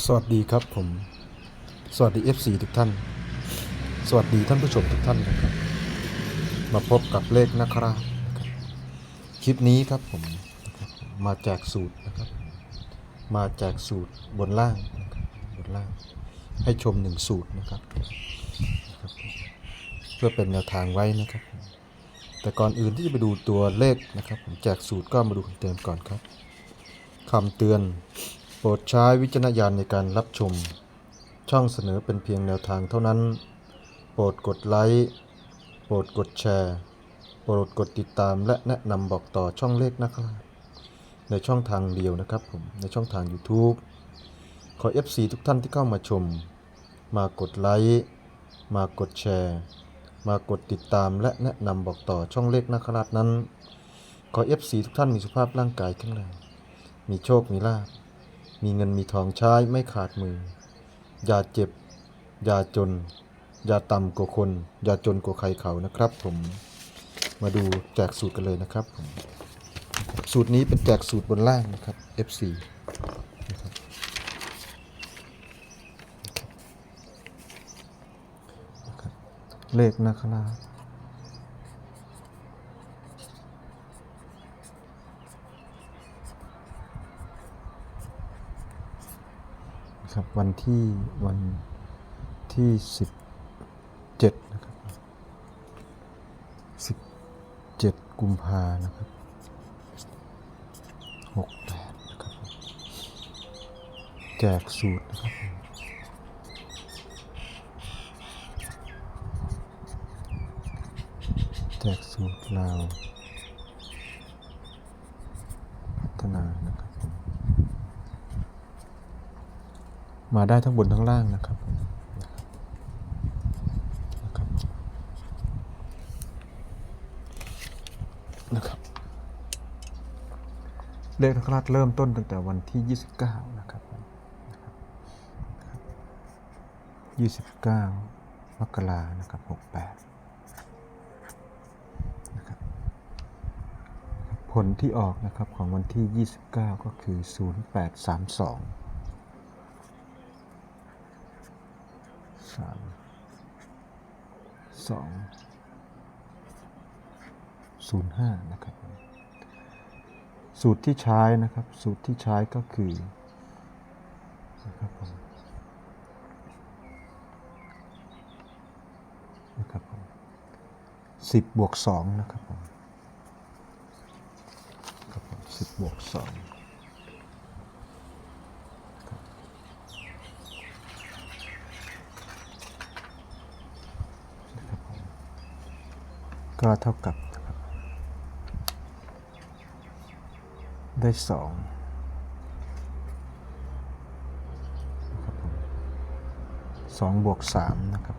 สวัสดีครับผม สวัสดี FC ทุกท่าน สวัสดีท่านผู้ชมทุกท่านนะครับ มาพบกับเลขนะครับครับคลิปนี้ครับผมบมาแจกสูตรนะครับ มาแจกสูตรบนล่างนะครับบนล่าง ให้ชมหนึ่งสูตรนะครับ เพื่อเป็นแนวทางไว้นะครับ แต่ก่อนอื่นที่จะไปดูตัวเลขนะครับ ผมแจกสูตรก็มาดูคำเตือนก่อนครับคำเตือน โปรดใช้วิจารณญาณในการรับชม ช่องเสนอเป็นเพียงแนวทางเท่านั้น โปรดกดไลค์โปรดกดแชร์ โปรดกดติดตามและแนะนำบอกต่อช่องเลขนะครับ ในช่องทางเดียวนะครับผมในช่องทาง YouTube ขอ FC ทุกท่านที่เข้ามาชม มากดไลค์มากดแชร์ มากดติดตามและแนะนำบอกต่อช่องเลขนะครับนั้น ขอ FC ทุกท่านมีสุขภาพร่างกายแข็งแรงมีโชค มีลาภ มีเงินมีทองใช้ไม่ขาดมือ อย่าเจ็บ อย่าจน อย่าต่ำกว่าคน อย่าจนกว่าใครเขานะครับ ผม มาดูแจกสูตรกันเลยนะครับผม สูตรนี้เป็นแจกสูตรบนล่างนะครับ F4 นะครับเลขนะครับ ครับ วันที่วันที่สิบเจ็ดนะครับสิบเจ็ดกุมภานะครับหกแปดนะครับแจกสูตรนะครับแจกสูตรลาวพัฒนานะครับผม มาได้ทั้งบนทั้งล่างนะครับนะครับนะครับ เลขนักราชเริ่มต้นตั้งแต่วันที่ 29นะครับผมนะครับ 29 มกรานะครับ 68 นะครับ ผลที่ออกนะครับของวันที่ 29 ก็คือ 0832 สามสองศูนย์ห้านะครับ สูตรที่ใช้นะครับ สูตรที่ใช้ก็คือนะครับผมนะครับผมสิบบวกสองนะครับผมครับผมสิบบวกสอง ก็เท่ากับนะครับได้สองสองบวกสามนะครับ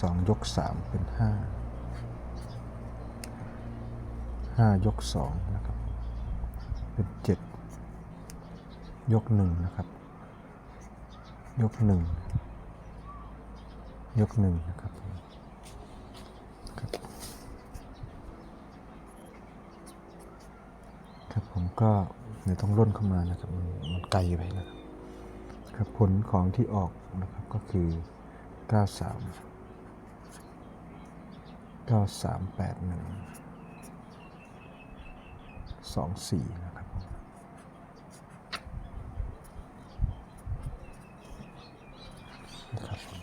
สองยกสามเป็นห้าห้ายกสองนะครับ เป็นเจ็ดยกหนึ่งนะครับ ยกหนึ่งยกหนึ่งนะครับผม ครับผม ก็เดี๋ยวต้องล่นเข้ามานะครับ มันไกลไปนะครับครับผลของที่ออกนะครับก็คือ 93 9381 24นะครับผมนะครับผม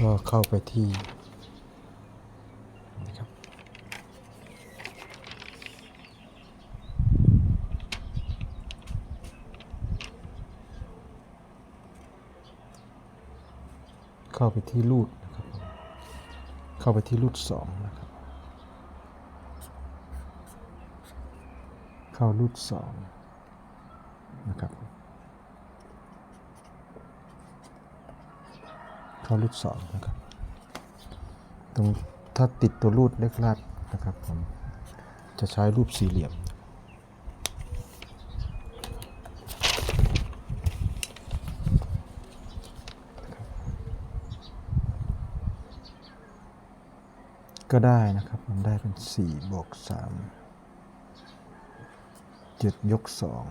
ก็ เข้าไปที่นะครับเข้าไปที่รูดนะครับเข้าไปที่รูดสองนะครับ เข้ารูดสองนะครับ เข้ารูดสองนะครับ ตรงถ้าติดตัวรูดเล็กลาดนะครับผมจะใช้รูปสี่เหลี่ยม ก็ได้นะครับมันได้เป็นสี่บวกสามจ็ดยกสอง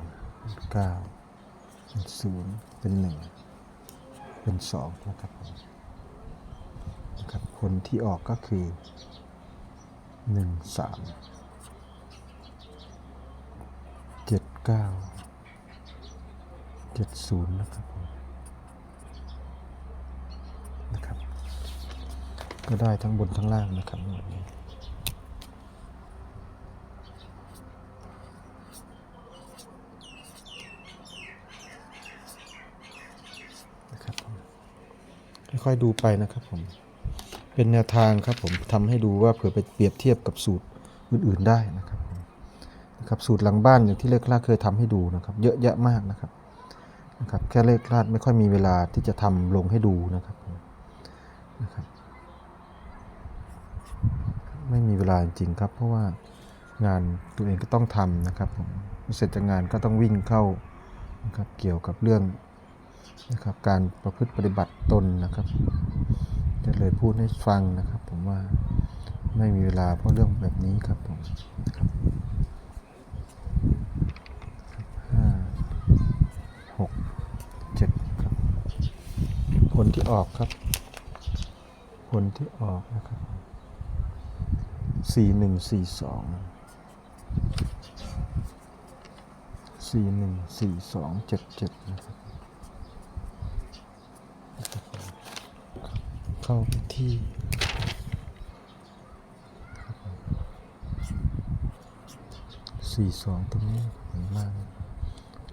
เก้าเป็นศูนย์เป็นหนึ่ง เป็นสองนะครับผมนะครับผลที่ออกก็คือหนึ่งสามเจ็ดเก้าเจ็ดศูนย์นะครับนะครับ ก็ได้ทั้งบนทั้งล่างนะครับวดนี้ะครับผม ค่อยดูไปนะครับผม เป็นแนวทางครับผมทำให้ดูว่าเผื่อไปเปรียบเทียบกับสูตรอื่นๆได้นะครับนะครับสูตรหลังบ้านอย่างที่เลขลาดเคยทำให้ดูนะครับ เยอะแยะมากนะครับนะครับแค่เลขลาดไม่ค่อยมีเวลาที่จะทำลงให้ดูนะครับนะครับ ไม่มีเวลาจริงครับ เพราะว่างานตัวเองก็ต้องทำนะครับผมเสร็จจากงานก็ต้องวิ่งเข้านะครับเกี่ยวกับเรื่อง นะครับการประพฤติปฏิบัติตนนะครับจะเลยพูดให้ฟังนะครับ ผมว่าไม่มีเวลาเพราะเรื่องแบบนี้ครับผมครับห้าหกเจ็ดครับ ผลที่ออกครับ ผลที่ออกนะครับสี่หนึ่งสี่สองสี่หนึ่งสี่สองเจ็ดเจ็ดนะครับ เข้าไปที่สี่สองตรงนี้ข้างล่าง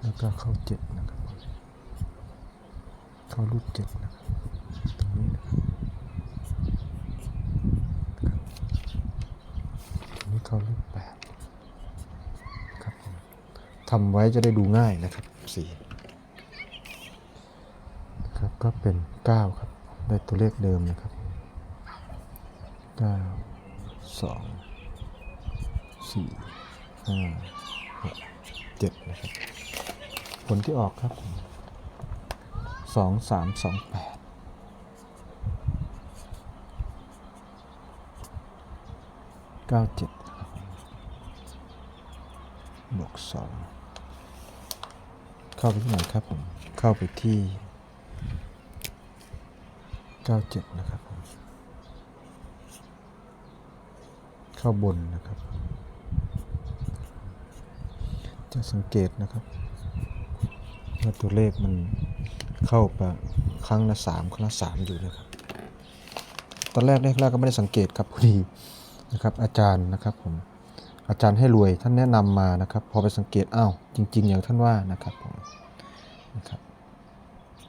แล้วก็เข้าเจ็ดนะครับ เข้ารูดเจ็ดนะครับตรงนี้นะครับอันนี้เข้ารูปแปดครับผมทำไว้จะได้ดูง่ายนะครับสี่ครับก็เป็นเก้าครับ ได้ตัวเลขเดิมนะครับเก้าสองสี่ห้าหกเจ็ดนะครับ ผลที่ออกครับสองสามสองแปดเก้าเจ็ดบวกสองเข้าไปที่ไหนครับผม เข้าไปที่ เก้าเจ็ดนะครับ เข้าบนนะครับ จะสังเกตนะครับว่าตัวเลขมันเข้าไปครั้งละสามครั้งละสามอยู่นะครับ ตอนแรกแรกๆก็ไม่ได้สังเกตครับพอดีนะครับ อาจารย์นะครับผมอาจารย์ให้รวยท่านแนะนำมานะครับ พอไปสังเกตอ้าวจริง ๆ อย่างท่านว่านะครับผมนะครับ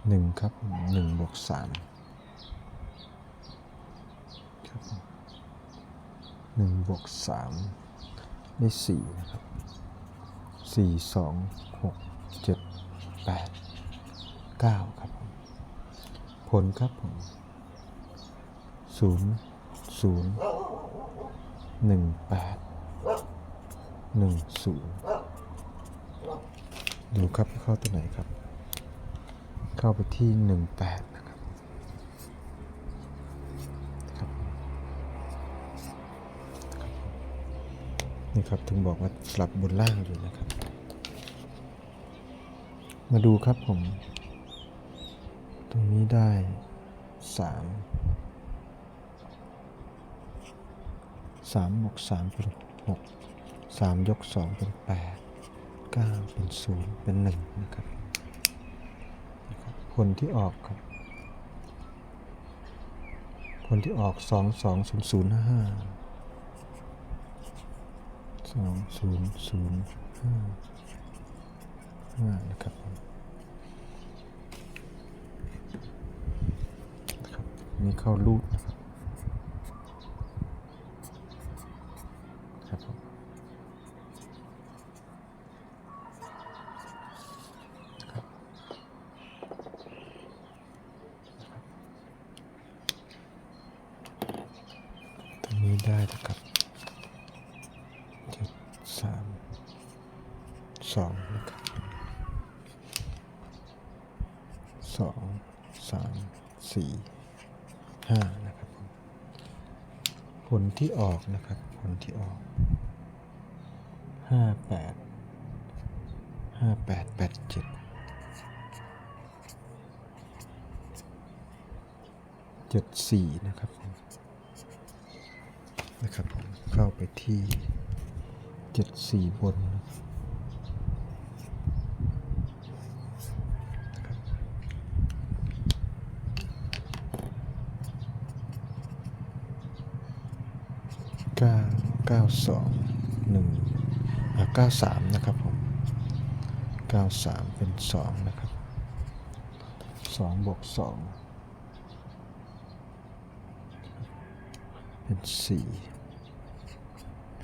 หนึ่งครับหนึ่งบวกสาม ครับหนึ่งบวกสามได้สี่นะครับสี่สองหกเจ็ดแปดเก้าครับผมผลครับผมศูนย์ศูนย์หนึ่งแปดหนึ่งศูนย์ดูครับเข้าตัวไหนครับ เข้าไปที่หนึ่งแปดนะครับครับ นี่ครับถึงบอกว่าสลับบนล่างอยู่นะครับ มาดูครับผม ตรงนี้ได้สามสามบวกสามเป็นหกสามยกสองเป็นแปดเก้าเป็นศูนย์เป็นหนึ่งนะครับครับผลที่ออกครับผลที่ออกสองสองศูนย์ศูนย์ห้า องศูนย์ศูนย์ห้าห้านะครับครับนี่เข้ารูดนะครับครับผมตรงนี้ได้นะครับ สองนะครับสองสามสี่ห้านะครับ ผลที่ออกนะครับ ผลที่ออกห้าแปดห้าแปดแปดเจ็ดเจ็ดสี่นะครับนะครับผมเข้าไปที่เจ็ดสี่บนนะครับ 92 1 93 นะครับผม 93 เป็น 2 นะครับ 2 บวก 2 เป็น 4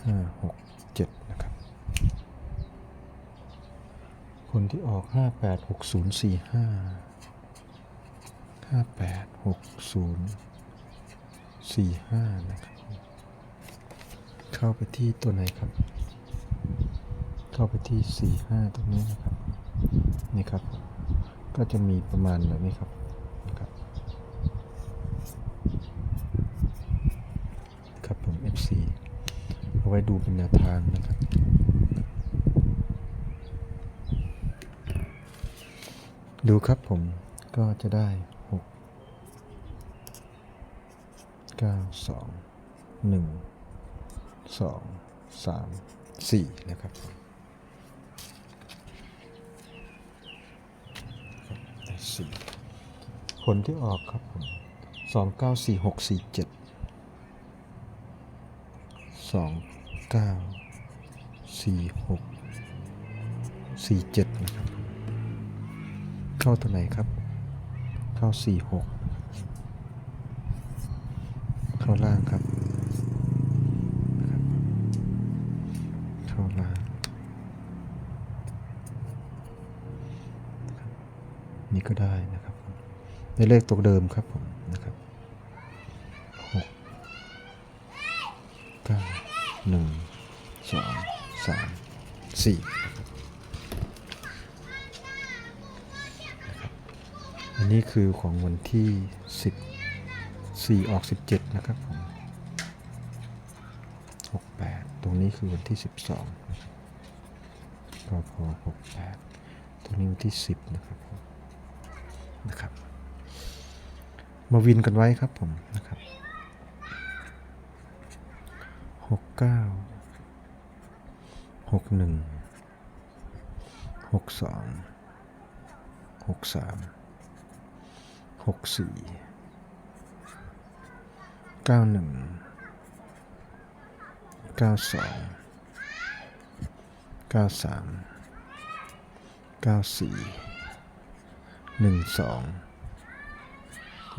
5 6 7 นะครับคนที่ออก 58 60 45 58 60 45 นะครับ เข้าไปที่ตัวไหนครับ เข้าไปที่สี่ห้าตรงนี้นะครับ นี่ครับ ก็จะมีประมาณแบบนี้ครับนะครับครับผม FC เอาไว้ดูเป็นแนวทางนะครับดูครับผมก็จะได้หกเก้า สองสามสี่นะครับสี่ผลที่ออกครับผมสองเก้าสี่หกสี่เจ็ดสองเก้าสี่หกสี่เจ็ดนะครับ เข้าตัวไหนครับ เข้าสี่หกเข้าล่างครับ เข้าล่าง นี่ก็ได้นะครับในเลขตัวเดิมครับผมนะครับหกเก้าหนึ่งสองสามสี่นะครับอันนี้คือของวันที่สิบสี่ออกสิบเจ็ดนะครับผมหกแปดตรงนี้คือวันที่สิบสองก็พอหกแปดตรงนี้วันที่สิบนะครับผม นะครับ มาวินกันไว้ครับผมนะครับหกเก้าหกหนึ่งหกสองหกสามหกสี่เก้าหนึ่งเก้าสองเก้าสามเก้าสี่ หนึ่งสอง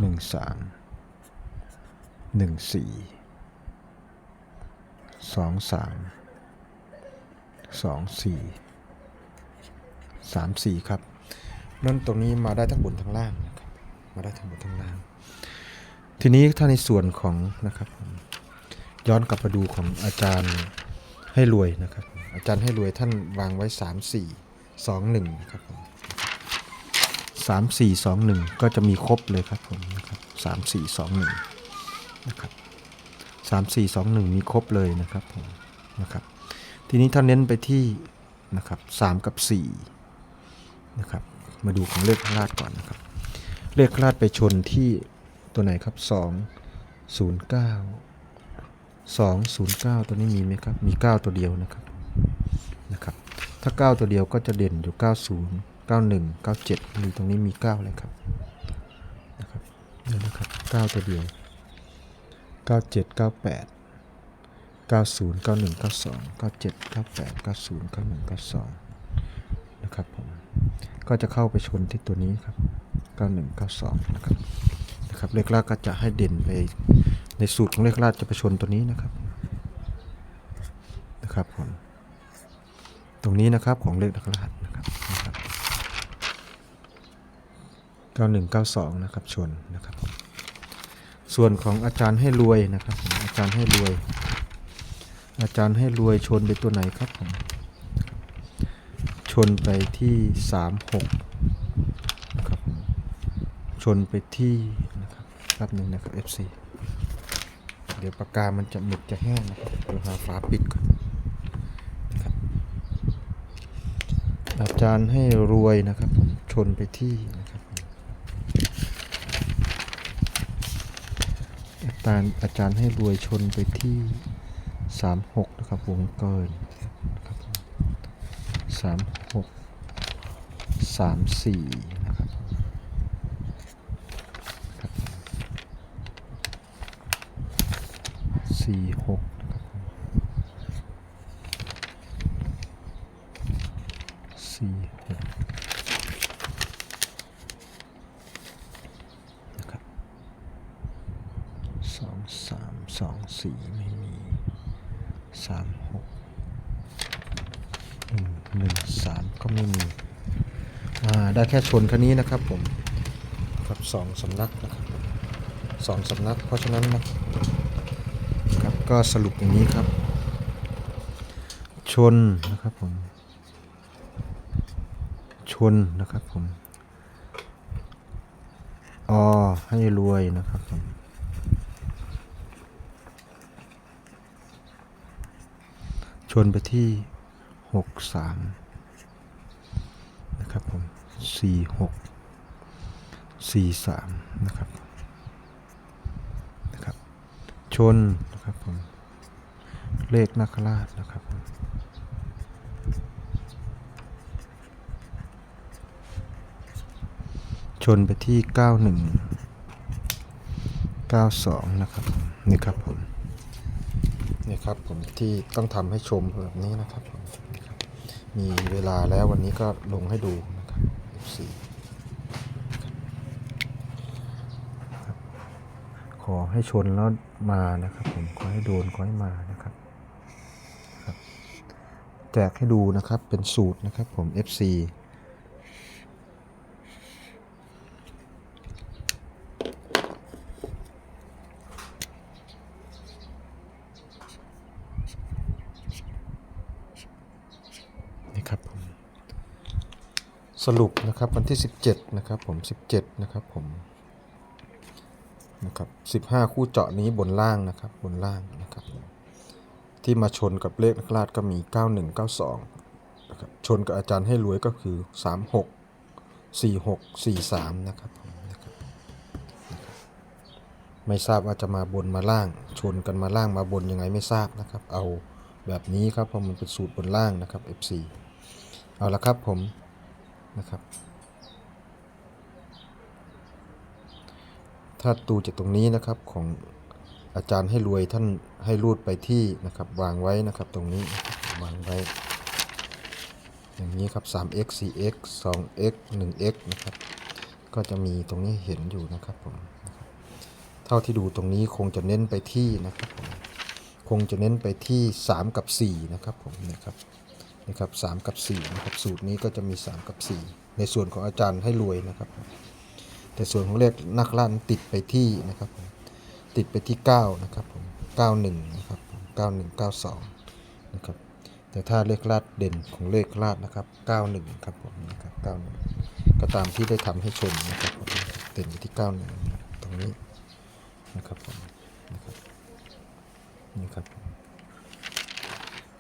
หนึ่งสามหนึ่งสี่สองสามสองสี่สามสี่ครับนั่นตรงนี้มาได้ทั้งบนทั้งล่างนะครับมาได้ทั้งบนทั้งล่าง ทีนี้ถ้าในส่วนของนะครับย้อนกลับมาดูของอาจารย์ให้รวยนะครับ อาจารย์ให้รวยท่านวางไว้ 3 4 2 1นะครับผม 3 4 2 1 ก็จะมีครบเลยครับผมนะครับ3 4 2 1นะครับ3 4 2 1 มีครบเลยนะครับผมนะครับทีนี้ท่าเน้นไปที่นะครับ3กับ4นะครับมาดูของเลขคลาดก่อนนะครับ เลขคลาดไปชนที่ตัวไหนครับ 2 0 9สองศูนย์เก้าตัวนี้มีไหมครับ มีเก้าตัวเดียวนะครับ นะครับ ถ้าเก้าตัวเดียวก็จะเด่นอยู่เก้าศูนย์เก้าหนึ่งเก้าเจ็ดมีตรงนี้มีเก้าเลยครับนะครับนี่นะครับเก้าตัวเดียวเก้าเจ็ดเก้าแปดเก้าศูนย์เก้าหนึ่งเก้าสองเก้าเจ็ดเก้าแปดเก้าศูนย์เก้าหนึ่งเก้าสองนะครับผมก็จะเข้าไปชนที่ตัวนี้ครับเก้าหนึ่งเก้าสองนะครับนะครับเลขลางก็จะให้เด่นไปในสูตรของเลขราชจะไปชนตัวนี้นะครับนะครับผมตรงนี้นะครับของเลขราชนะครับนะครับ 9192 นะครับชนนะครับ ส่วนของอาจารย์ให้รวยนะครับ อาจารย์ให้รวย อาจารย์ให้รวยชนไปตัวไหนครับผมชนไปที่ 36นะครับชนไปที่นะครับแป๊บหนึ่งนะครับ FC เดี๋ยวปากกามันจะหมึกจะแห้งนะครับเดี๋ยวหาฝาปิดก่อนครับอาจารย์ให้รวยนะครับผมชนไปที่ ตาอาจารย์ให้รวยชนไปที่ 36 นะครับ วงเกินนะครับ36 34 นะครับ 46 องสามสองสี่ไม่มีสามหกหนึ่งหนึ่งสามก็ไม่มีได้แค่ชนคันนี้นะครับผมครับสองสำนักนะครับสองสำนัก เพราะฉะนั้นนะครับก็สรุปอย่างนี้ครับ ชนนะครับผม ชนนะครับผมออให้รวยนะครับผม ชนไปที่หกสามนะครับผมสี่หกสี่สามนะครับ นะครับ ชนนะครับผม เลขนาคราชนะครับผมชนไปที่เก้าหนึ่งเก้าสองนะครับ นี่ครับผม นี่ครับผมที่ต้องทำให้ชมแบบนี้นะครับผมนี่ครับมีเวลาแล้ววันนี้ก็ลงให้ดูนะครับ F4 ขอให้ชนแล้วมานะครับผมขอให้โดนขอให้มานะครับครับแจกให้ดูนะครับเป็นสูตรนะครับผม FC นี่ครับผมส รุปนะครับวันที่ 17 นะครับผม 17 นะครับผมนะครับ15 คู่เจาะนี้บนล่างนะครับบนล่างนะครับที่มาชนกับเลขนักราชก็มี 91 92นะครับชนกับอาจารย์ให้รวยก็คือ 36 46 43 นะครับนะครับไม่ทราบว่าจะมาบนมาล่าง ชนกันมาล่างมาบนยังไงไม่ทราบนะครับ เอาแบบนี้ครับเพราะมันเป็นสูตรบนล่างนะครับ FC เอาละครับผม นะครับ ถ้าดูจากตรงนี้นะครับของอาจารย์ให้รวยท่านให้รูดไปที่นะครับวางไว้นะครับตรงนี้วางไว้ อย่างนี้ครับ 3x 4x 2x 1x นะครับก็จะมีตรงนี้เห็นอยู่นะครับผมเท่าที่ดูตรงนี้คงจะเน้นไปที่นะครับผมคงจะเน้นไปที่ 3 กับ 4 นะครับผมนะครับ นะครับสามกับ4นะครับสูตรนี้ก็จะมี 3 กับ 4 ในส่วนของอาจารย์ให้รวยนะครับ แต่ส่วนของเลขนักล่านติดไปที่นะครับผมติดไปที่ 9 นะครับผม91 นะครับผม91 92 นะครับ แต่ถ้าเลขลาดเด่นของเลขลาดนะครับ 91 ครับผมนะครับ91 ก็ตามที่ได้ทำให้ชมนะครับผมเด่นไปที่ 91 ตรงนี้นะครับผมนะครับนี่ครับผม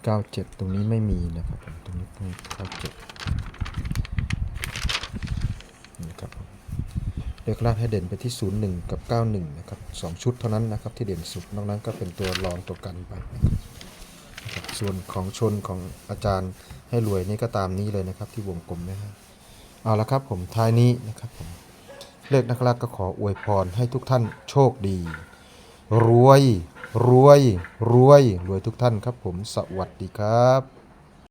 97 ตรงนี้ไม่มีนะครับตรงนี้ต้อง97นี่ครับเลขลางให้เด่นไปที่ 01 กับ 91 นะครับสองชุดเท่านั้นนะครับที่เด่นสุด นอกนั้นก็เป็นตัวรองตัวกันไปนะครับส่วนของชนของอาจารย์ให้รวยนี่ก็ตามนี้เลยนะครับ ที่วงกลมนะฮะเอาละครับผมท้ายนี้นะครับผมเลขนักลักก็ขออวยพรให้ทุกท่านโชคดี รวย รวยรวยรวยทุกท่านครับผมสวัสดีครับ